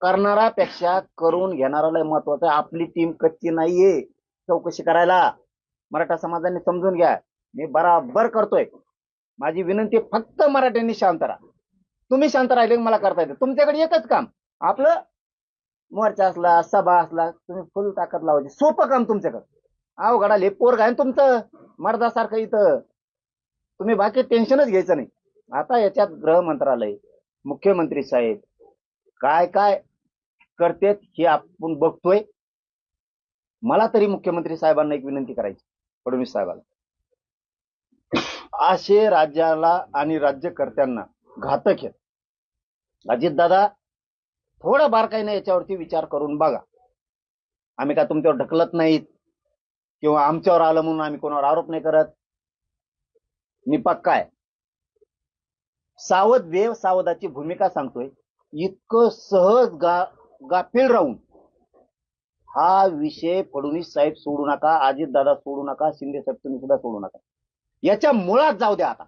करणाऱ्यापेक्षा करून घेणाऱ्याला महत्वाचं आहे. आपली टीम कच्ची नाहीये. चौकशी करायला. मराठा समाजाने समजून घ्या. मी बराबर करतोय. माझी विनंती फक्त मराठ्यांनी शांत राहा. तुम्ही शांत राहिले मला करता येते. तुमच्याकडे एकच काम. आपलं मोर्चा असला सभा असला तुम्ही फुल ताकद लावायची. सोपं काम तुमच्याकडे. अवघड आले पोरग आहे ना तुमचं? मर्दासारखं इथं. तुम्ही बाकी टेन्शनच घ्यायचं नाही. आता याच्यात गृह मंत्रालय मुख्यमंत्री साहेब काय काय? करतेत हे आपण बघतोय. मला तरी मुख्यमंत्री साहेबांना एक विनंती करायची फडणवीस साहेबांना असे राज्याला आणि राज्यकर्त्यांना घातक आहेत. अजितदादा थोडं बारकाईने याच्यावरती विचार करून बघा. आम्ही काय तुमच्यावर ढकलत नाहीत किंवा आमच्यावर आलं म्हणून आम्ही कोणावर आरोप नाही करत? मी पक्का आहे सावध देव सावधाची भूमिका सांगतोय. इतकं सहज गा गाफील राहून. हा विषय फडणवीस साहेब सोडू नका अजितदादा सोडू नका शिंदे साहेब तुम्ही सुद्धा सोडू नका. याच्या मुळात जाऊ द्या आता.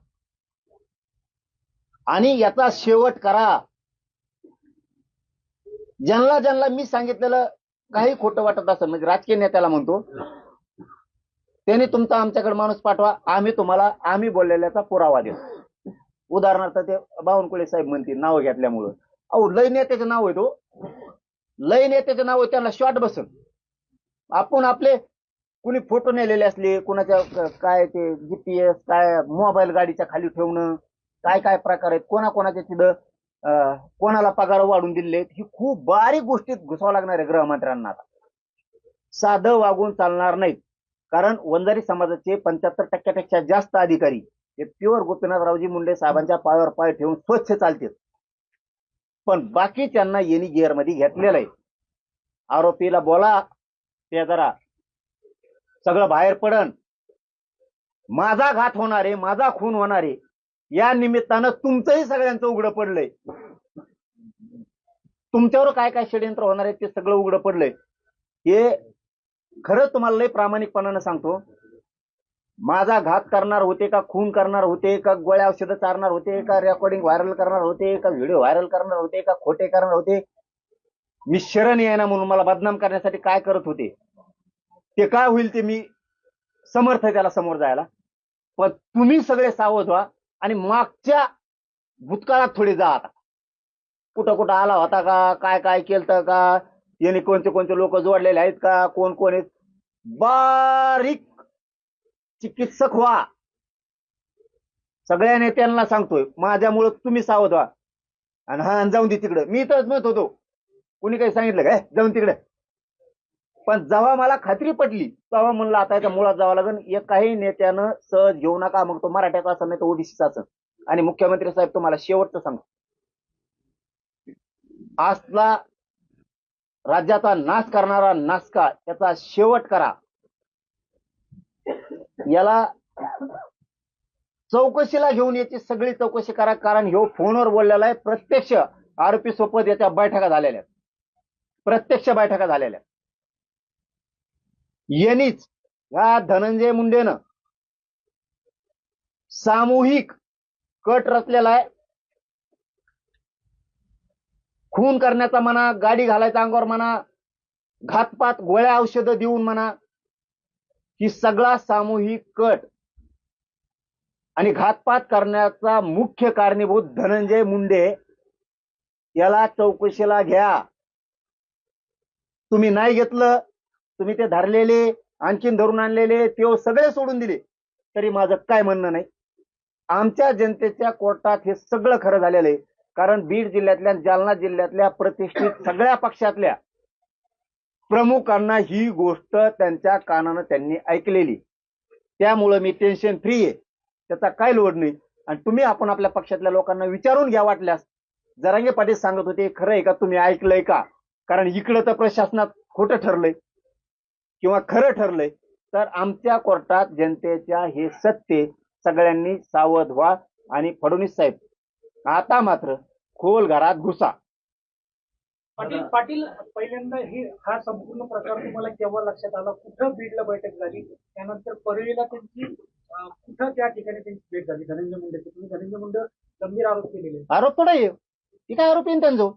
आणि याचा शेवट करा. ज्यांना ज्यांना मी सांगितलेलं काही खोटं वाटत असेल म्हणजे राजकीय नेत्याला म्हणतो त्याने तुमचा आमच्याकडे माणूस पाठवा आम्ही तुम्हाला आम्ही बोललेल्याचा पुरावा देऊ. उदाहरणार्थ ते बावनकुळे साहेब म्हणतील नाव घेतल्यामुळं. अहो लय नेत्याचं नाव आहे तो. लय नेत्याचं नाव आहे त्यांना शॉर्ट बसन. आपण आपले कुणी फोटो नेलेले असले कुणाच्या काय ते जीपीएस काय मोबाईल गाडीच्या खाली ठेवणं काय काय प्रकार आहेत कोणाकोणाच्या तिथं अं, कोणाला पगार वाढून दिले ही खूप बारीक गोष्टीत घुसावं लागणार आहे गृहमंत्र्यांना साधं वागून चालणार नाहीत. कारण वंजारी समाजाचे पंच्याहत्तर टक्क्यापेक्षा जास्त अधिकारी हे प्युअर गोपीनाथरावजी मुंडे साहेबांच्या पायावर पाय ठेवून स्वच्छ चालतील पण बाकी त्यांना येणी गिअरमध्ये घेतलेलं आहे आरोपीला बोला ते जरा सगळं बाहेर पडन. माझा घात होणार आहे माझा खून होणार आहे या निमित्तानं तुमचंही सगळ्यांचं उघडं पडलंय. तुमच्यावर काय काय षडयंत्र होणार आहे ते सगळं उघडं पडलंय. हे खरंच तुम्हाला लय प्रामाणिकपणानं सांगतो. माझा घात करणार होते का खून करणार होते का गोळ्या औषधं चारणार होते का रेकॉर्डिंग व्हायरल करणार होते का व्हिडिओ व्हायरल करणार होते का खोटे करणार होते? मी शरण येणार म्हणून मला बदनाम करण्यासाठी काय करत होते? ते काय होईल ते मी समर्थ आहे त्याला समोर जायला. पण तुम्ही सगळे सावध व्हा आणि मागच्या भूतकाळात थोडे जा आता. कुठं कुठं आला होता का काय काय केलं का याने कोणते कोणते लोक जोडलेले आहेत का कोण कोण आहेत? बारीक चिकित्सक व्हा. सगळ्या नेत्यांना सांगतोय माझ्यामुळं तुम्ही सावध व्हा. आणि हा जाऊन दे तिकडं. मी तरच म्हणत होतो कुणी काही सांगितलं काय जाऊन तिकडे. पण जेव्हा मला खात्री पटली तेव्हा म्हणलं आता याच्या मुळात जावं लागेल एकाही नेत्यानं सहज घेऊ नका मग तो मराठ्याचा असं नाही तर ओडिशीचा असं आणि मुख्यमंत्री साहेब तुम्हाला शेवटचं सांगतो. आजला राज्याचा नाश करणारा नासका त्याचा शेवट करा. याला चौकशीला घेऊन याची सगळी चौकशी करा कारण ह्यो फोनवर बोललेला आहे. प्रत्यक्ष आरोपी सोबत याच्या बैठका झालेल्या प्रत्यक्ष बैठका झालेल्या यांनीच या धनंजय मुंडेनं सामूहिक कट रचलेला आहे. खून करण्याचा म्हणा गाडी घालायचा अंगावर म्हणा घातपात गोळ्या औषधं देऊन म्हणा ही सगळा सामूहिक कट आणि घातपात करण्याचा मुख्य कारणीभूत धनंजय मुंडे याला चौकशीला घ्या. तुम्ही नाही घेतलं तुम्ही ते धरलेले आणखीन धरून आणलेले ते सगळे सोडून दिले. तरी माझं काय म्हणणं नाही. आमच्या जनतेच्या कोर्टात हे सगळं खरं झालेलं आहे. कारण बीड जिल्ह्यातल्या जालना जिल्ह्यातल्या प्रतिष्ठित सगळ्या पक्षातल्या प्रमुखांना ही गोष्ट त्यांच्या कानानं त्यांनी ऐकलेली. त्यामुळं मी टेन्शन फ्री आहे. त्याचा काय लोड नाही. आणि तुम्ही आपण आपल्या पक्षातल्या लोकांना विचारून घ्या वाटल्यास. जरांगे पाटील सांगत होते खरं आहे का तुम्ही ऐकलंय का? कारण इकडं तर प्रशासनात खोटं ठरलंय. किंवा खरं ठरलंय. तर आमच्या कोर्टात जनतेच्या हे सत्य सगळ्यांनी सावध व्हा. आणि फडणवीस साहेब आता मात्र खोल घरात घुसा. पाटील पाटील पहिल्यांदा हे हा संपूर्ण प्रकार तुम्हाला केव्हा लक्षात आला? कुठं बीडला बैठक झाली? त्यानंतर परळीला त्यांची कुठं त्या ठिकाणी त्यांची भेट झाली? धनंजय मुंडेची तुम्ही धनंजय मुंडे गंभीर आरोप केलेले. आरोप आहे ती काय आरोप येईन त्यांचं?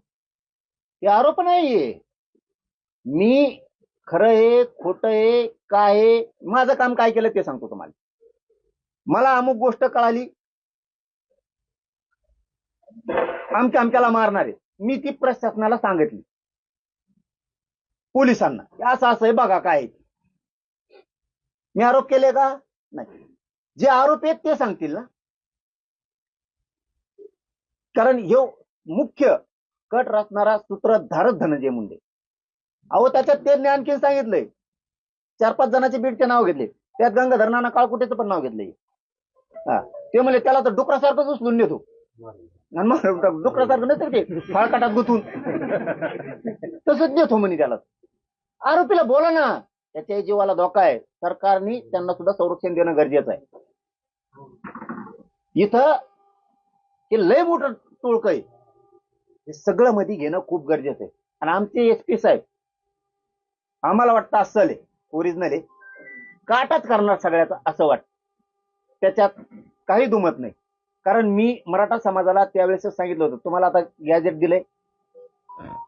हे आरोप नाहीये मी खरं आहे खोटं आहे काय आहे माझं काम काय केलं ते सांगतो तुम्हाला. मला अमुक गोष्ट कळाली. आमच्या आमच्याला मारणार आहे. मी ती प्रशासनाला सांगितली. पोलिसांना असं असं आहे बघा काय आहे मी आरोप केले का? नाही. जे आरोप आहेत ते सांगतील ना. कारण ह्यो मुख्य कट रचणारा सूत्रधारक धनंजय मुंडे. अहो त्याच्यात त्यांनी आणखीन सांगितलंय. चार पाच जणांचे बीडचे नाव घेतले. त्यात गंगाधर नाना काळकुटेचं पण नाव घेतलंय. हा. ते म्हणले त्याला तर डुकरासारखंच उचलून नेतो. आणि मग डुकरासारखं नसतं ते फाळकाटात गुतून. तसंच देतो म्हणे त्याला. आरोपीला बोला ना त्याच्या जीवाला धोका आहे. सरकारने त्यांना सुद्धा संरक्षण देणं गरजेचं आहे. इथं हे लय मोठं टोळक आहे. हे सगळं मध्ये घेणं खूप गरजेचं आहे. आणि आमचे एस पी साहेब आम्हाला वाटतं असं आहे ओरिजिनल आहे. काटाच करणार सगळ्याचं असं वाटतं. त्याच्यात काही दुमत नाही. कारण मी मराठा समाजाला त्यावेळेस सांगितलं होतं. तुम्हाला आता गॅजेट दिलंय.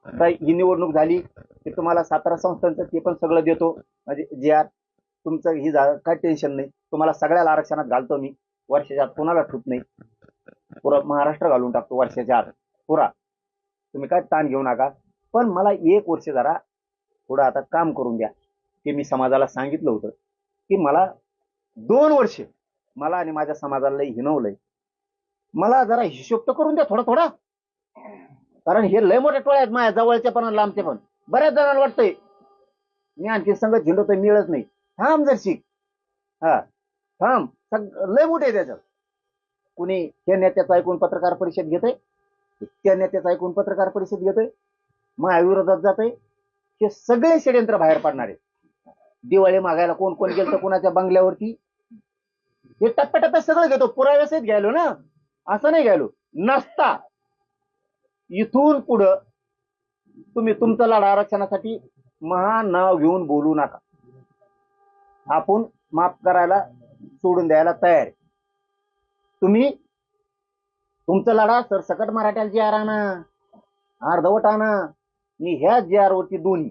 आता ही निवडणूक झाली की तुम्हाला सातारा संस्थांचं ते पण सगळं देतो. म्हणजे जे आर तुमचं ही काय टेन्शन नाही. तुम्हाला सगळ्याला आरक्षणात घालतो मी. वर्षाच्या आत कोणाला ठूप नाही. पुरा महाराष्ट्र घालून टाकतो वर्षाच्या आत. पुरा. तुम्ही काय ताण घेऊ नका. पण मला एक वर्ष जरा थोडं आता काम करून द्या. ते मी समाजाला सांगितलं होतं की मला दोन वर्ष मला आणि माझ्या समाजाला हिनवलंय. मला जरा हिशोब तर करून द्या थोडा थोडा कारण हे लय मोठे टोळे आहेत माझ्या जवळचे पण आणि लांबचे पण. बऱ्याच जणांना वाटतंय मी आणखी संगत झेंडतोय मिळत नाही. थांब जर शिक हा थांब. सग लय मोठे त्याच्यात कुणी त्या नेत्याचं ऐकून पत्रकार परिषद घेतय? त्या नेत्याचं ऐकून पत्रकार परिषद घेतोय? महाविरोधात जातोय? हे सगळे षडयंत्र बाहेर पडणार आहे दिवाळी मागायला कोण कोण गेलं कोणाच्या बंगल्यावरती? हे टप्प्याटप्प्यात सगळं घेतो. पुराव्यासहित घ्यायलो ना? असं नाही घ्यायलो. नसता. इथून पुढं तुम्ही तुमचं लढा आरक्षणासाठी महा नाव घेऊन बोलू नका. आपण माफ करायला सोडून द्यायला तयार आहे. तुम्ही तुमचा लढा सरसकट मराठ्याला जी आर आणा अर्धवट आणा मी ह्या जी आर वरती दोन्ही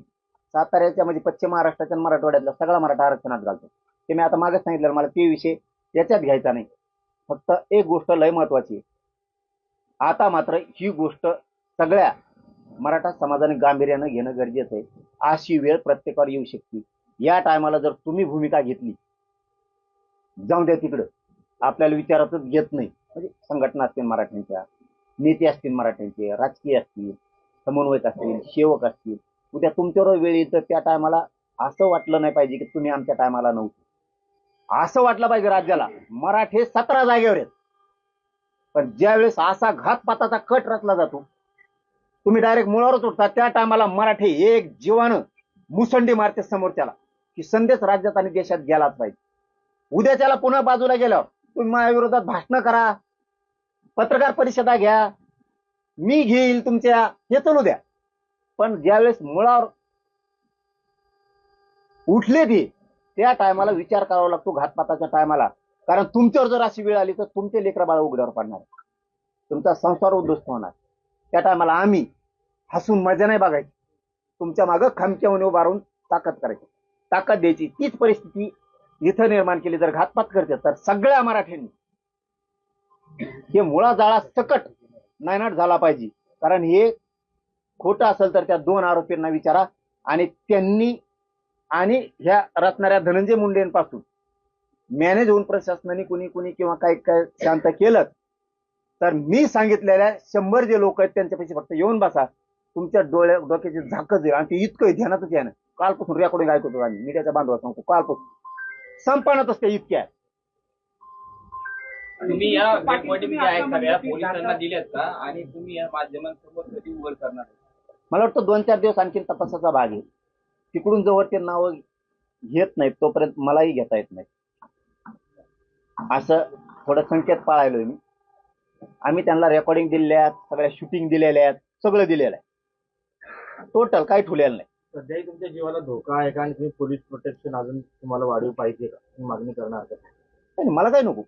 साताऱ्याच्या म्हणजे पश्चिम महाराष्ट्राच्या मराठवाड्यातला सगळा मराठा आरक्षणात घालतो. ते मी आता मागे सांगितलं मला ते विषय याच्यात घ्यायचा नाही. फक्त एक गोष्ट लय महत्वाची आहे. आता मात्र ही गोष्ट सगळ्या मराठा समाजाने गांभीर्यानं घेणं गरजेचं आहे. अशी वेळ प्रत्येकावर येऊ शकते. या टायमाला जर तुम्ही भूमिका घेतली जाऊन द्या तिकडं. आपल्याला विचारातच घेत नाही. म्हणजे संघटना असतील मराठ्यांच्या नेते असतील मराठ्यांचे राजकीय असतील समन्वयक असतील सेवक असतील. उद्या तुमच्यावर वेळ येतं तर त्या टायमाला असं वाटलं नाही पाहिजे की तुम्ही आमच्या टायमाला नव्हतं. असं वाटलं पाहिजे राज्याला. मराठे सतरा जागेवर आहेत. पण ज्यावेळेस असा घातपाताचा कट रचला जातो तुम्ही डायरेक्ट मुळावरच उठता. त्या टायमाला मराठी एक जीवानं मुसंडी मारते समोरच्याला की संदेश राज्यात आणि देशात गेलाच पाहिजे. उद्या त्याला पुन्हा बाजूला गेल्यावर तुम्ही माझ्याविरोधात भाषण करा पत्रकार परिषदा घ्या मी घेईल तुमच्या हे चलू द्या पण ज्यावेळेस मुळावर उठले ती त्या टायमाला विचार करावा लागतो घातपाताच्या टायमाला. कारण तुमच्यावर जर अशी वेळ आली तर तुमचे लेकरं बाळ उघड्यावर पडणार तुमचा संसार उद्ध्वस्त होणार त्या टायमाला आम्ही हसून मजा नाही बघायची. तुमच्या मागं खमक्याहून उभारून ताकद करायची. ताकद द्यायची. तीच परिस्थिती इथं निर्माण केली. जर घातपात करते तर सगळ्या मराठ्यांनी. हे मुळा जाळा सकट नायनाट झाला पाहिजे. कारण हे खोटं असेल तर त्या दोन आरोपींना विचारा आणि त्यांनी आणि ह्या रचणाऱ्या धनंजय मुंडेंपासून मॅनेज होऊन प्रशासनाने कुणी कुणी किंवा काही काय शांत केलं तर मी सांगितलेल्या शंभर जे लोक आहेत त्यांच्यापेक्षा फक्त येऊन बसा. तुमच्या डोळ्या डोक्याची झाकच आहे आणि ते इतकं ध्यानातच आहे ना कालपासून रेकॉर्डिंग ऐकतो आम्ही. मीडियाच्या बांधवा सांगतो. कालपासून. संपणातच ते इतक्या. तुम्ही या आहेत सगळ्या म्हणजे पोलिसांना दिल्यात का? आणि तुम्ही या माध्यमांसोबत कधी उघड करणार? मला वाटतं दोन चार दिवस आणखी तपासाचा भाग आहे. तिकडून जवळ ते नाव घेत नाहीत तोपर्यंत मलाही घेता येत नाही असं थोडं संकेत पाळायलोय मी. आम्ही त्यांना रेकॉर्डिंग दिलेल्या आहेत सगळ्या शूटिंग दिलेल्या आहेत सगळं दिलेलं आहे. टोटल काही ठुलेलं नाही. सध्याही तुमच्या जीवाला धोका आहे का आणि तुम्ही पोलीस प्रोटेक्शन अजून तुम्हाला वाढीव पाहिजे का? मागणी करणार का? नाही, मला काही नको.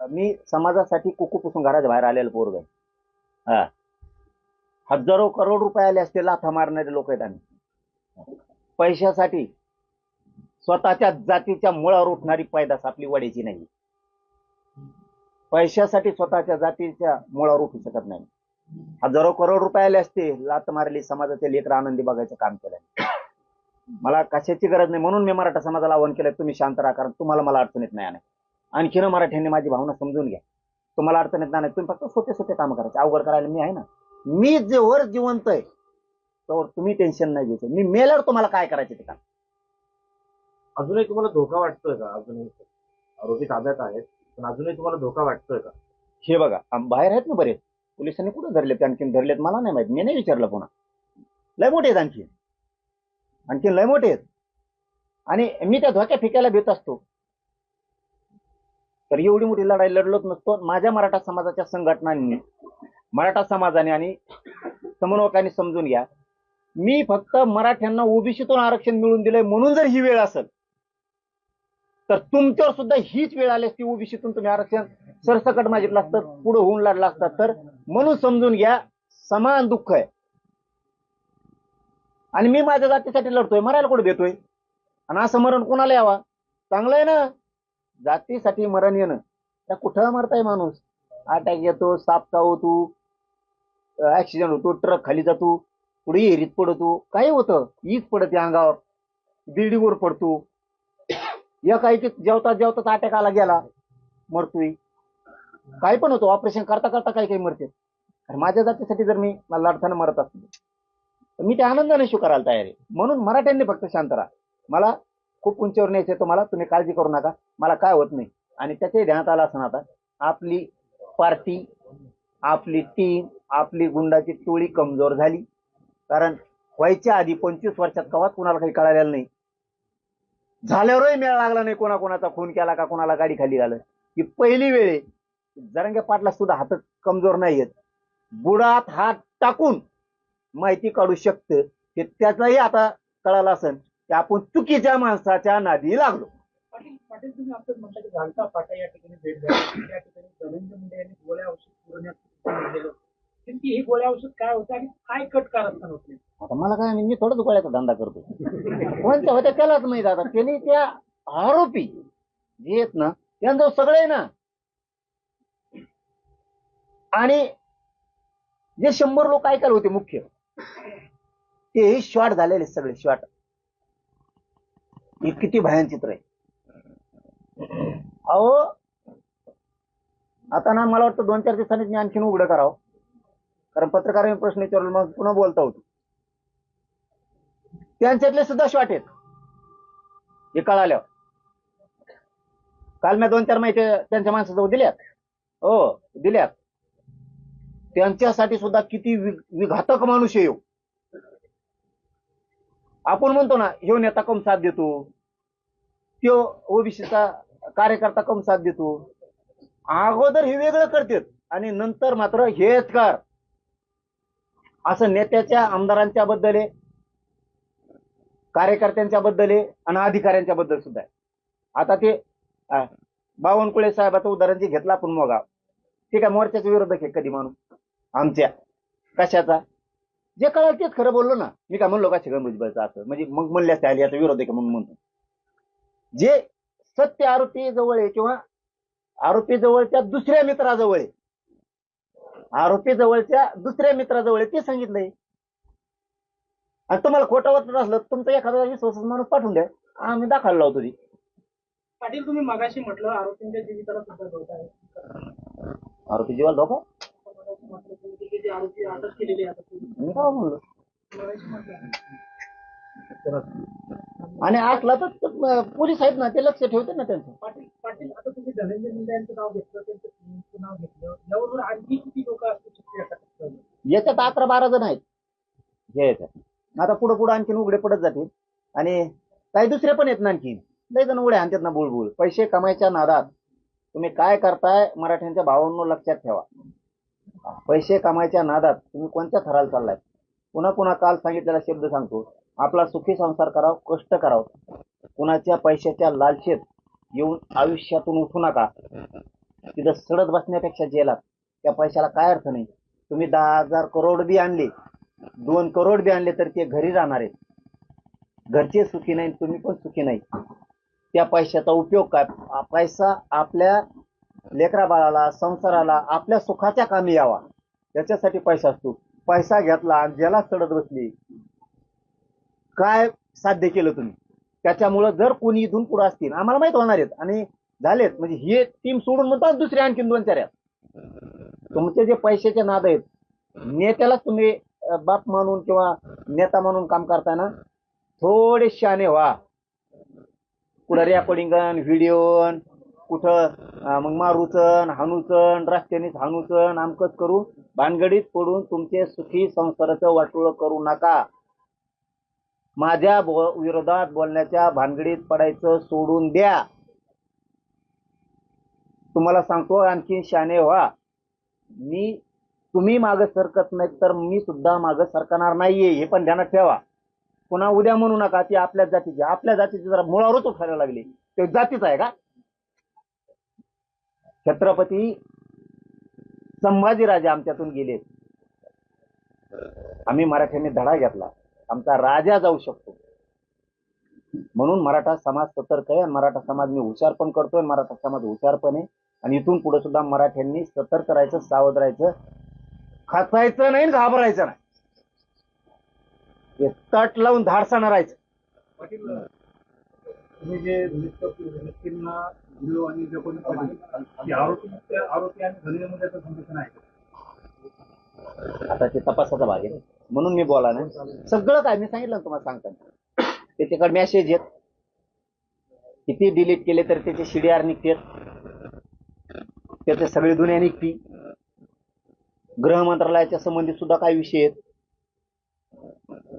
मी समाजासाठी कुकू पुसून घराच्या बाहेर आलेलं पोरग आहे. हा. हजारो करोड रुपये आले असते लाथा मारणारे लोक आहेत आम्ही. पैशासाठी स्वतःच्या जातीच्या मुळावर उठणारी पैदास आपली वड्याची नाही. पैशासाठी स्वतःच्या जातीच्या मुळावर उठू शकत नाही. हजारो करोड रुपये आले असते लात मारली समाजाचे लेकर आनंदी बघायचं काम केलं मला कशाची गरज नाही म्हणून मी मराठा समाजाला आव्हान केलं तुम्ही शांत राहा कारण तुम्हाला मला अडचणीत नाही आणि आणखीन मराठ्यांनी माझी भावना समजून घ्या. तुम्हाला अडचणीत नाही तुम्ही फक्त सोपे सोपे काम करायचे. अवघड करायला मी आहे ना. मी जेवर जिवंत आहे त्यावर तुम्ही टेन्शन नाही घ्यायचं. मी मेल्यावर तुम्हाला काय करायचे ते काम अजूनही तुम्हाला धोका वाटतोय का? अजूनही आरोपी ताब्यात आहेत पण अजूनही तुम्हाला धोका वाटतोय का? हे बघा आम- बाहेर आहेत ना बरेच. पोलिसांनी कुठं धरलेत? आणखीन धरलेत मला नाही माहीत. मी नाही विचारलं पुन्हा. लय मोठे आहेत आणखी आणखीन लय मोठे आहेत. आणि मी त्या धोक्या फिकायला भेट असतो. तर एवढी मोठी लढाई लढलोच नसतो. माझ्या मराठा समाजाच्या संघटनांनी मराठा समाजाने आणि समन्वयकांनी समजून घ्या. मी फक्त मराठ्यांना ओबीसीतून आरक्षण मिळून दिलंय म्हणून जर ही वेळ असेल तर तुमच्यावर सुद्धा हीच वेळ आली असती ओबीसीतून तुम्ही आरक्षण. सरसकट मागितलं असतं पुढे होऊन लागला असतात तर म्हणून समजून घ्या समान दुःख आहे. आणि मी माझ्या जातीसाठी लढतोय मरायला कुठे देतोय? आणि असं मरण कोणाला यावा? चांगलं आहे ना? जातीसाठी मरण येणं. त्या कुठं मरताय माणूस? अटॅक येतो साप चावतो ऍक्सिडेंट होतो ट्रक खाली जातो. पुढे एरीत पडतो. काय होतं? ईज पडते अंगावर. बिल्डिंगवर पडतो. या काही जेवता जेवताच अटॅक आला गेला. मरतोय. काय पण होतो. ऑपरेशन करता करता काही काही मरते. आणि माझ्या जातीसाठी जर मी मला लढताना मरत असतो तर मी त्या आनंदाने स्वीकारायला तयार आहे. म्हणून मराठ्यांनी फक्त शांत राहा. मला खूप उंचीवर न्यायचं तुम्हाला तुम्ही काळजी करू नका. मला काय होत नाही. आणि त्याच्याही ध्यानात आलं असं आता आपली पार्टी आपली टीम आपली गुंडाची टोळी कमजोर झाली. कारण व्हायच्या आधी पंचवीस वर्षात कवाच कुणाला काही कळालेलं नाही. झाल्यावरही मेळ लागला नाही कोणाकोणाचा खून केला का कोणाला गाडी खाली घालं ही पहिली वेळ जरंगे पाटला सुद्धा हात कमजोर नाहीयेत बुडात हात टाकून माहिती काढू शकतं हे त्याचाही आता कळालं असेल की आपण चुकीच्या माणसाच्या नादी लागलो. पाटील तुम्ही म्हटलं की घालता फाटा या ठिकाणी भेट द्या त्या ठिकाणी धनंजय मुंडे यांनी गोळ्या औषध पुरवण्यात नेमकी हे गोळ्या औषध काय होतं आणि काय कट कारस्थान होते आता मला काय मी थोडंच गोळ्याचा धंदा करतो कोणत्या होत्या त्यालाच माहीत आता. त्यांनी त्या आरोपी जे आहेत ना त्यांचं सगळे आहे ना. आणि जे शंभर लोक ऐकायला होते मुख्य ते शॉर्ट झालेले सगळे शॉर्ट हे किती भयान चित्र आहे. अहो आता ना मला वाटतं दोन चार दिवसांनी मी आणखीन उघडं करावं. कारण पत्रकारांनी प्रश्न विचारला मग पुन्हा बोलता होतो. त्यांच्यातले सुद्धा शॉट आहेत. हे कळाल्यावर. काल मी दोन चार माहिती त्यांच्या माणसाजवळ दिल्यात. हो दिल्यात. त्यांच्यासाठी सुद्धा किती विघातक माणूस आहे आपण म्हणतो ना ह्यो नेता कम साथ देतो. त्यो ओबीसीचा कार्यकर्ता कम साथ देतो. अगोदर हे वेगळं करतात. आणि नंतर मात्र हेच कर. असं नेत्याच्या आमदारांच्या बद्दल आहे कार्यकर्त्यांच्या बद्दल आहे आणि अधिकाऱ्यांच्या बद्दल सुद्धा आहे. आता ते बावनकुळे साहेबाचं उदाहरण जे घेतला आपण मग. ते काय मोर्चाच्या विरोधक आहे कधी म्हणून. आमच्या. कशाचा? जे कळाल तेच खरं बोललो ना. मी काय म्हणलो का छगन भुजबळचं असं? म्हणजे मग म्हणले असते आली आता विरोध आहे का म्हणून म्हणतो जे सत्य आरोपी जवळ आहे किंवा आरोपी जवळच्या दुसऱ्या मित्राजवळ आहे आरोपी जवळच्या दुसऱ्या मित्राजवळ ते सांगितलंय. आणि तुम्हाला खोटं वाटत असलं तुमचा एखादा विश्वास माणूस पाठवून द्या. आम्ही दाखल लावतो ती. पाटील तुम्ही मगाशी म्हटलं आरोपींच्या जीविताला सुद्धा धोका आहे. आरोपी जीवाला धोका? जे आरोपी अटक केलेले मी काय म्हणलो? आणि असला तर पोलीस आहेत ना ते लक्ष ठेवते ना त्यांचं. पाटील पाटील आता तुम्ही धनंजय मुंडे यांचं नाव घेतलं त्यांचं नाव घेतलं. आणखी किती लोक असू शकते याच्यात अकरा बारा जण आहेत. हे याच्यात आता पुढे पुढे आणखीन उघडे पडत जातील. आणि काही दुसरे पण येत ना आणखीन. लय जण उघडे आणतात ना बुळबुळ. पैसे कमायच्या नादात. तुम्ही काय करताय मराठ्यांच्या भावांनो लक्षात ठेवा. पैसे कमायच्या नादात तुम्ही कोणत्या थराला चाललाय? पुन्हा पुन्हा काल सांगितलेला शब्द सांगतो. आपला सुखी संसार कराव कष्ट करावं. कुणाच्या पैशाच्या लालचेत येऊन आयुष्यातून उठू नका. तिथं सडत बसण्यापेक्षा जेलात. त्या पैशाला काय अर्थ नाही. तुम्ही दहा हजार करोड बी आणले दोन करोड बी आणले तर ते घरी राहणार आहेत. घरचे सुखी नाही तुम्ही पण सुखी नाही त्या पैशाचा उपयोग काय? पैसा आपल्या लेकरा बाळाला संसाराला आपल्या सुखाच्या कामी यावा. याच्यासाठी पैसा असतो. पैसा घेतला आणि ज्याला चढत बसली काय साध्य केलं तुम्ही? त्याच्यामुळं जर कोणी इथून पुढे असतील आम्हाला माहीत होणार आहेत. आणि झालेत. म्हणजे ही टीम सोडून म्हणतात दुसरी आणखीन दोन चार तुमचे जे पैशाचे नाद आहेत नेत्यालाच तुम्ही बाप मानून किंवा नेता म्हणून काम करताना थोडे शाने व्हा. कुठं रेकॉर्डिंग व्हिडिओ कुठं मग मारूचन हाणूचन रस्त्यानेच हाणूचन आमकच करू. भानगडीत पडून तुमचे सुखी संसाराचं वाटोळ करू नका. माझ्या बो- विरोधात बोलण्याच्या भानगडीत पडायचं सोडून द्या. तुम्हाला सांगतो आणखी शाने व्हा. मी तुम्ही मागं सरकत नाही तर मी सुद्धा मागं सरकणार नाहीये हे पण ध्यानात ठेवा. पुन्हा उद्या म्हणू नका ती आपल्या जातीची. आपल्या जातीची जरा मुळावरच उठायला लागली. ते जातीच आहे का? छत्रपती संभाजीराजे आमच्यातून गेले आम्ही मराठ्यांनी धडा घेतला. आमचा राजा जाऊ शकतो. म्हणून मराठा समाज सतर्क आहे मराठा समाज मी हुशार पण करतोय मराठा समाज हुशार पण आहे आणि इथून पुढे सुद्धा मराठ्यांनी सतर्क राहायचं सावध राहायचं. खचायचं नाही घाबरायचं नाही. तट लावून धाडसानं राहायचं. तुम्ही जे व्यक्तींना व्हिडिओ आणि रेकॉर्डिंग केली ती आरोपी त्या आरोपी आणि घटनेमध्ये आता संघटना आहे. आता ते तपासाचा भाग आहे. म्हणून मी बोला ना सगळं काय मी सांगितलं तुम्हाला सांगताना. त्याच्याकडे मेसेज येत किती डिलीट केले तर त्याचे सीडीआर निघते. त्याचे सगळे दुनिया निघती गृह मंत्रालयाच्या संबंधित सुद्धा काही विषय आहेत.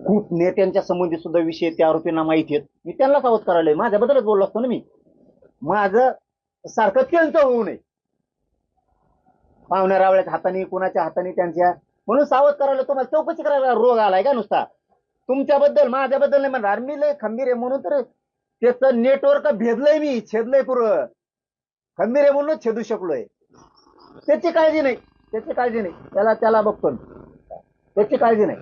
खूप नेत्यांच्या संबंधित सुद्धा विषय त्या आरोपींना माहिती आहेत. मी त्यांना सावध करायला माझ्याबद्दलच बोललो असतो ना मी. माझं सारखं त्यांचं होऊ नये. पाहुण्या रावळ्याच्या हाताने कुणाच्या हाताने त्यांच्या म्हणून सावध करायला तुम्हाला चौकशी करायला रोग आलाय का नुसता? तुमच्याबद्दल माझ्याबद्दल नाही म्हणणार. मी लय खंबीर आहे म्हणून तर त्याचं नेटवर्क भेदलंय मी छेदलंय पुरं. खंबीर आहे म्हणून छेदू शकलोय. त्याची काळजी नाही. त्याची काळजी नाही. त्याला त्याला बघतो मी. त्याची काळजी नाही?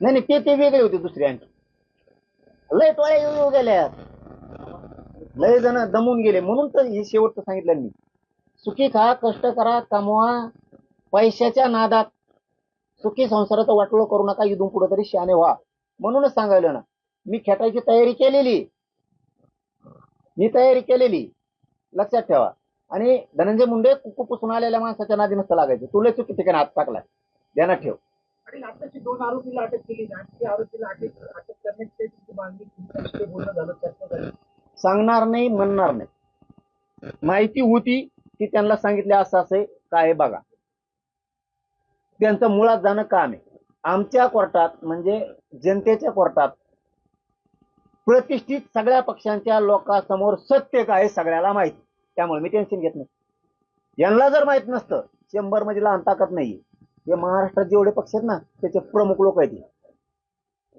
नाही नाही ते ते वेगळे होते दुसरे आणखी. लय टोळ्या येऊ येऊ गेल्या लय जण दमून गेले. म्हणून तर हे शेवटचं सांगितलं मी. सुखी खा कष्ट करा कमवा. पैशाच्या नादात. सुखी संसाराचं वाटोळ करू नका. इथून पुढे तरी शाने व्हा. म्हणूनच सांगायला ना. मी खेटायची तयारी केलेली. मी तयारी केलेली. लक्षात ठेवा. आणि धनंजय मुंडे कुकू पुसून आलेल्या माणसाच्या नादी नसतं लागायचं. तुला चुकी ठिकाणी हात टाकलाय. ध्यानात ठेव. आणि आताची दोन आरोपीला अटक केली आणखी आरोपीला अटक अटक करण्याची तुमची मागणी तुमच्याशी बोलणं झालं चर्चा झाली. सांगणार नाही म्हणणार नाही. माहिती होती की त्यांना सांगितले असं असं काय बघा. त्यांचं मुळात जाणं काम आहे. आमच्या कोर्टात म्हणजे जनतेच्या कोर्टात प्रतिष्ठित सगळ्या पक्षांच्या लोकांसमोर सत्य काय आहे सगळ्याला माहिती. त्यामुळे मी टेन्शन घेत नाही. यांना जर माहीत नसतं शंभरमध्ये लहान ताकद नाही हे महाराष्ट्रात जेवढे पक्ष आहेत ना त्याचे प्रमुख लोक आहेत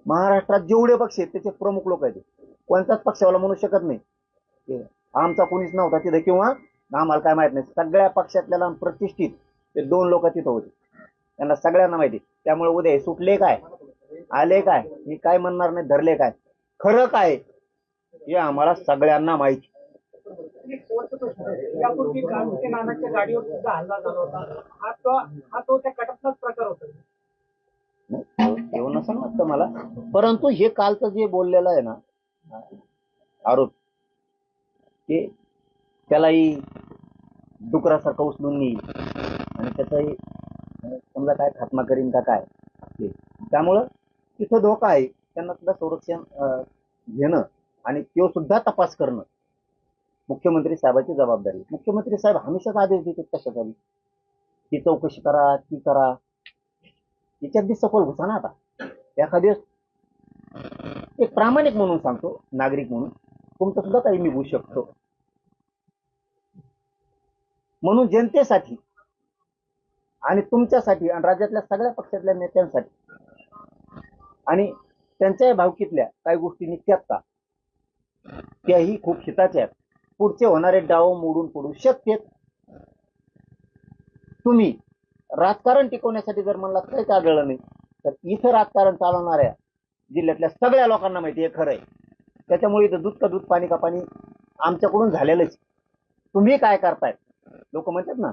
महाराष्ट्रात जेवढे पक्ष आहेत त्याचे प्रमुख लोक आहेत कोणताच कोणत्याच पक्षावाला म्हणू शकत नाही. आमचा कोणीच नव्हता तिथे किंवा आम्हाला काय माहीत नाही. सगळ्या पक्षातल्या लहान प्रतिष्ठित ते दोन लोक तिथं होते. त्यांना सगळ्यांना माहिती. त्यामुळे उद्या सुटले काय? आले काय? मी काय म्हणणार नाही? धरले काय? खरं काय? हे आम्हाला सगळ्यांना माहिती. यापूर्वी नानाच्या गाडीवर सुद्धा हल्ला झाला होता. हा तो हा तो त्या प्रकार होता. नाही, नसेल वाटतं मला. परंतु हे कालचं जे बोललेलं आहे ना आरोप ते त्यालाही डुकरासारखं उचलून येईल आणि त्याचाही समजा काय खात्मा करीन का काय त्यामुळं तिथं धोका आहे. त्यांना सुद्धा संरक्षण घेणं आणि तो सुद्धा तपास करणं मुख्यमंत्री साहेबाची जबाबदारी. मुख्यमंत्री साहेब हमेशाच आदेश देतात कशासाठी ती चौकशी करा ती करा. याच्यात बी सफल घुसा ना आता. एखाद्या एक प्रामाणिक म्हणून सांगतो नागरिक म्हणून तुमचं सुद्धा काही निघू शकतो. म्हणून जनतेसाठी आणि तुमच्यासाठी आणि राज्यातल्या सगळ्या पक्षातल्या नेत्यांसाठी आणि त्यांच्याही भावकीतल्या काही गोष्टी निघतात का? त्याही खूप हिताच्या आहेत. पुढचे होणारे डाव मोडून पडू शकतेत. तुम्ही राजकारण टिकवण्यासाठी जर म्हणला काहीच आढळलं नाही? तर इथं राजकारण चालवणाऱ्या जिल्ह्यातल्या सगळ्या लोकांना माहिती आहे खरं आहे. त्याच्यामुळे इथं दूध का दूध पाणी का पाणी आमच्याकडून झालेलंच तुम्ही काय करताय? लोक म्हणतात ना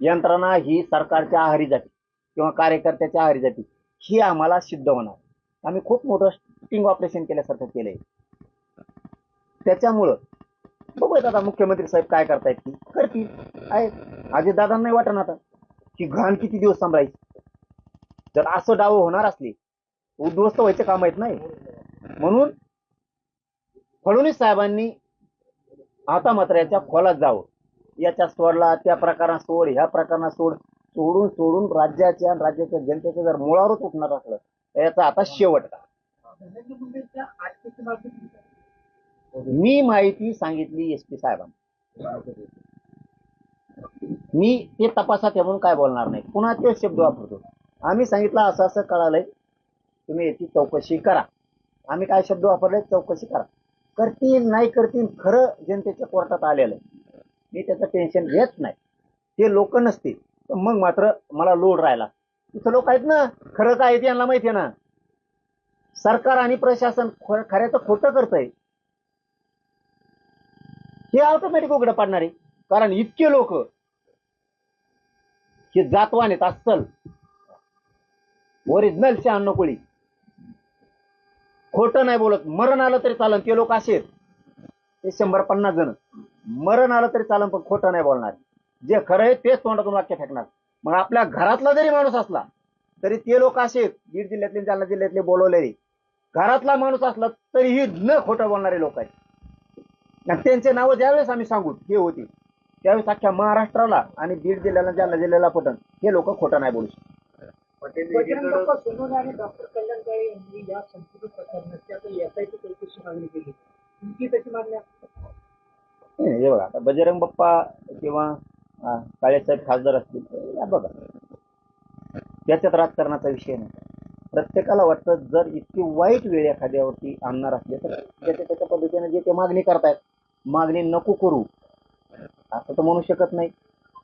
यंत्रणा ही सरकारच्या आहारी जाते किंवा कार्यकर्त्याच्या आहारी जाते. ही आम्हाला सिद्ध होणार. आम्ही खूप मोठं स्टिंग ऑपरेशन केल्यासारखं केलंय. त्याच्यामुळं बघूयात आता मुख्यमंत्री साहेब काय करतायत ती. करतील. आहे. अजित दादांनाही वाटण आता की घाण किती दिवस सांभाळायची? जर असं डाव होणार असले उद्ध्वस्त व्हायचे काम आहेत नाही. म्हणून फडणवीस साहेबांनी आता मात्र याच्या खोलात जावं. याच्या सोडला त्या प्रकारात सोड ह्या प्रकारात सोड सोडून सोडून राज्याच्या राज्याच्या जनतेच्या जर मुळावरच उठणार असलं याचा आता शेवट का मी माहिती सांगितली एस पी साहेबांना. मी ते तपासात आहे म्हणून काय बोलणार नाही. पुन्हा तेच शब्द वापरतो. आम्ही सांगितलं असं असं कळालंय. तुम्ही याची चौकशी करा. आम्ही काय शब्द वापरले चौकशी करा. करतील नाही करतील खरं जनतेच्या कोर्टात आलेलं आहे. मी त्याचं टेन्शन घेत नाही. ते लोक नसतील. तर मग मात्र मला लोड राहिला. तिथं लोक आहेत ना खरं काय ते यांना माहितीये ना. सरकार आणि प्रशासन खऱ्याचं खोटं करतंय. हे ऑटोमॅटिक उघडं पाडणार. आहे कारण इतके लोक हे जातवान आहेत अस्सल. ओरिजिनल शहाण्णव कोळी. खोटं नाही बोलत. मरण आलं तरी चालन ते लोक असे ते शंभर पन्नास जण. मरण आलं तरी चालन पण खोटं नाही बोलणार. जे खरं आहे तेच तोंडातून वाक्य फेकणार. मग आपल्या घरातला जरी माणूस असला तरी ते लोक असे आहेत बीड जिल्ह्यातले जालना जिल्ह्यातले बोलवलेले. घरातला माणूस असला तरीही न खोटं बोलणारे लोक आहेत. आणि त्यांचे नावं ज्यावेळेस आम्ही सांगू हे होती त्यावेळेस अख्ख्या महाराष्ट्राला आणि बीड जिल्ह्याला जालना जिल्ह्याला पटन हे लोक खोटं नाही बोलू शकत. बजरंग बाप्पा सोनवणे आणि डॉक्टर कल्याण काळे यांनी या संपूर्ण प्रकरणाची आता एसआयटी चौकशी मागणी केली. तुमची त्याची मागणी आहे? नाही, हे बघा आता बजरंग बाप्पा किंवा काळेसाहेब खासदार असतील तर या बघा. त्याच्यात राजकारणाचा विषय नाही. प्रत्येकाला वाटतं जर इतकी वाईट वेळ एखाद्यावरती आणणार असले तर त्याच्या त्याच्या पद्धतीने जे ते मागणी करतायत मागणी नको करू. असं तर म्हणू शकत नाही.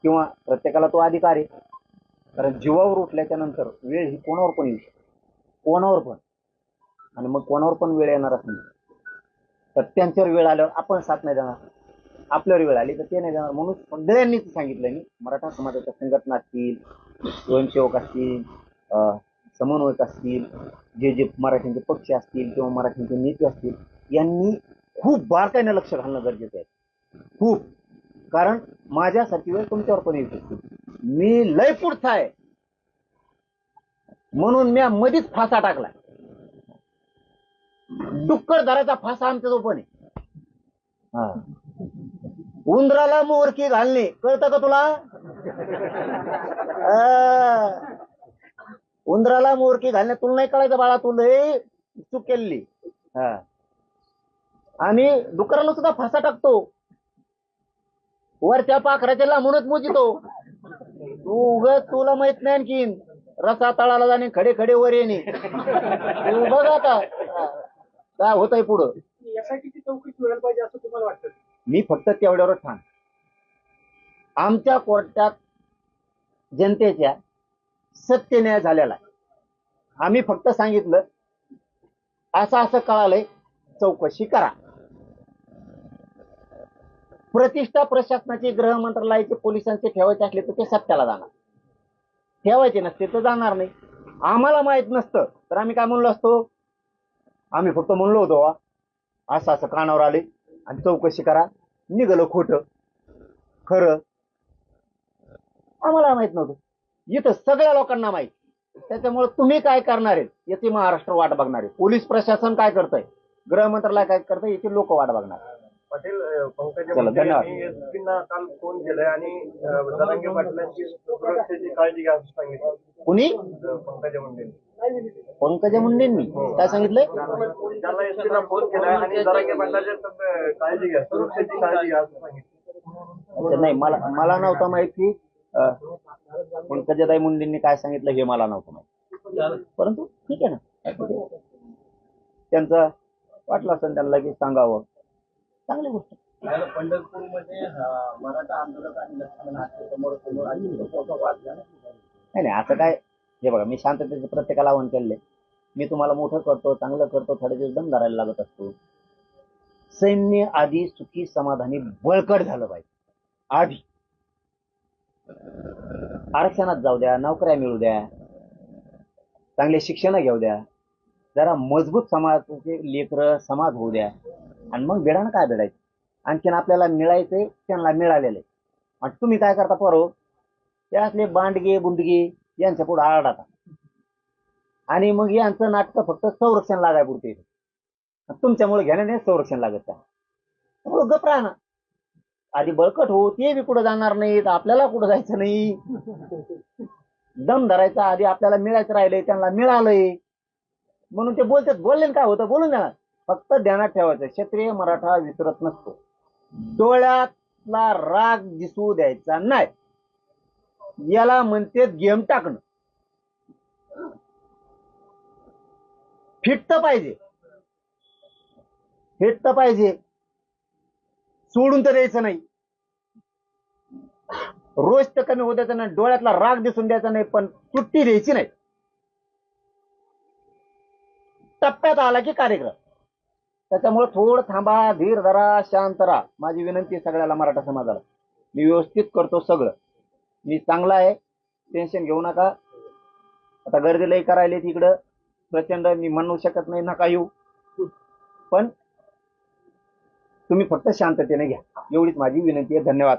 किंवा प्रत्येकाला तो अधिकार आहे. कारण जीवावर उठल्याच्या नंतर वेळ ही कोणावर पण येऊ शकते. कोणावर पण. आणि मग कोणावर पण वेळ येणारच नाही तर त्यांच्यावर वेळ आल्यावर आपण साथ नाही देणार. आपल्यावर वेळ आली तर ते नाही जाणार. म्हणून सगळ्यांनीच सांगितलं मी मराठा समाजाच्या संघटना असतील स्वयंसेवक असतील समन्वयक असतील जे जे मराठ्यांचे पक्ष असतील किंवा मराठ्यांचे नेते असतील यांनी खूप बारकाईनं लक्ष घालणं गरजेचं आहे. खूप. कारण माझ्यासाठी वेळ तुमच्यावर पण येऊ शकतो. मी लय पुढचा आहे. म्हणून मी मधीच फासा टाकला डुक्कर दराचा फासा आमच्या जो पण आहे. हा. उंदराला मोरकी घालणे. कळतं का तुला? उंदराला मोरकी घालणे. तुला नाही कळायचं बाळा तू लय चूक केलेली. हा. आणि डुकराला सुद्धा फासा टाकतो. वरच्या पाखराच्या लांबूनच मोजितो. तू उग तुला माहीत नाही आणखीन. रसा तळाला जाणे खडे खडे वर येणे. तू बघ आता. काय होतंय पुढं. यासाठी चौकशी मिळायला पाहिजे असं तुम्हाला वाटतं? मी फक्त तेवढ्यावर ठाण. आमच्या कोर्टात जनतेच्या सत्य न्याय झालेला आहे. आम्ही फक्त सांगितलं असं असं कळालंय चौकशी करा. प्रतिष्ठा प्रशासनाची गृह मंत्रालयाचे पोलिसांचे ठेवायचे असले तर ते सत्याला जाणार. ठेवायचे नसते तर जाणार नाही. आम्हाला माहीत नसतं तर आम्ही काय म्हणलो असतो? आम्ही फक्त म्हणलो होतो "वा, असं असं कानावर आले आणि चौकशी करा. निघालं खोटं. खरं? आम्हाला माहीत नव्हतं. इथं सगळ्या लोकांना माहीत. त्याच्यामुळे तुम्ही काय करणार आहेत? याची महाराष्ट्र वाट बघणार आहे. पोलीस प्रशासन काय करतंय? गृहमंत्रालय काय करतंय? याची लोक वाट बघणार पाटील पंकजा मुंडे धन्यवाद. यांनी एसपींना काल फोन केलाय आणि अं, जरांगे पाटलांची सुरक्षेची काळजी घ्या असं सांगितलं. कुणी? पंकजा मुंडे पंकजा मुंडेंनी? काय सांगितलंय? त्यांना एसपीला फोन केलाय आणि जरांगे पाटलाच्या तब- काळजी घ्या सुरक्षेची काळजी घ्या असं सांगितलं. अच्छा, नाही मला मला नव्हतं माहिती. अं, पंकजाताई मुंडेंनी काय सांगितलं हे मला नव्हतं माहिती. परंतु ठीक आहे ना. त्यांचं वाटलं असेल त्यांना की सांगावं. चांगली गोष्ट. पंढरपूरमध्ये अं, मराठा आंदोलक आणि लक्ष्मण हाके समोर समोर आणि तो मोठा वाद झाला नाही नाही असं काय हे बघा मी शांततेचं प्रत्येकाला आव्हान केलेलं मी तुम्हाला मोठं करतो चांगलं करतो थोडे दिवस दम धरायला लागत असतो. सैन्य आधी सुखी समाधानी बळकट झालं पाहिजे. आधी. आरक्षणात जाऊ द्या नोकऱ्या मिळू द्या चांगले शिक्षण घेऊ द्या. जरा मजबूत समाजाचे लेकर समाज होऊ द्या. आणि मग बेडानं काय बेडायचं? आणखीन आपल्याला मिळायचंय त्यांना मिळालेलं आहे आणि तुम्ही काय करता परो? त्यातले बांडगे बुंडगे यांच्या पुढे आरडाता. आणि मग यांचं नाटक फक्त संरक्षण लागाय पुरते तुमच्यामुळे घेण्याने संरक्षण लागत त्या त्यामुळे गप ना. आधी बळकट हो ते बी कुठं जाणार नाहीत आपल्याला कुठं जायचं नाही. दम धरायचा आधी आपल्याला मिळायचं राहिलंय त्यांना मिळालंय. म्हणून ते बोलतात बोलले ना काय होतं? बोलून द्या ना. फक्त ध्यानात ठेवायचं. क्षत्रिय मराठा विसरत नसतो. डोळ्यातला राग दिसू द्यायचा नाही. याला म्हणते गेम टाकणं. फिट तर पाहिजे. फिट तर पाहिजे. सोडून तर द्यायचं नाही. रोज तर कमी होत द्यायचं नाही डोळ्यातला राग दिसून द्यायचा नाही पण सुट्टी द्यायची नाही. टप्प्यात आला की कार्यक्रम. त्याच्यामुळे थोडं थांबा धीर धरा शांत राहा. माझी विनंती आहे सगळ्याला मराठा समाजाला. मी व्यवस्थित करतो सगळं. मी चांगला आहे. टेन्शन घेऊ नका. आता गर्दी लई करायला तिकडं प्रचंड मी म्हणू शकत नाही नका येऊ. पण तुम्ही फक्त शांततेने घ्या. एवढीच माझी विनंती आहे. धन्यवाद.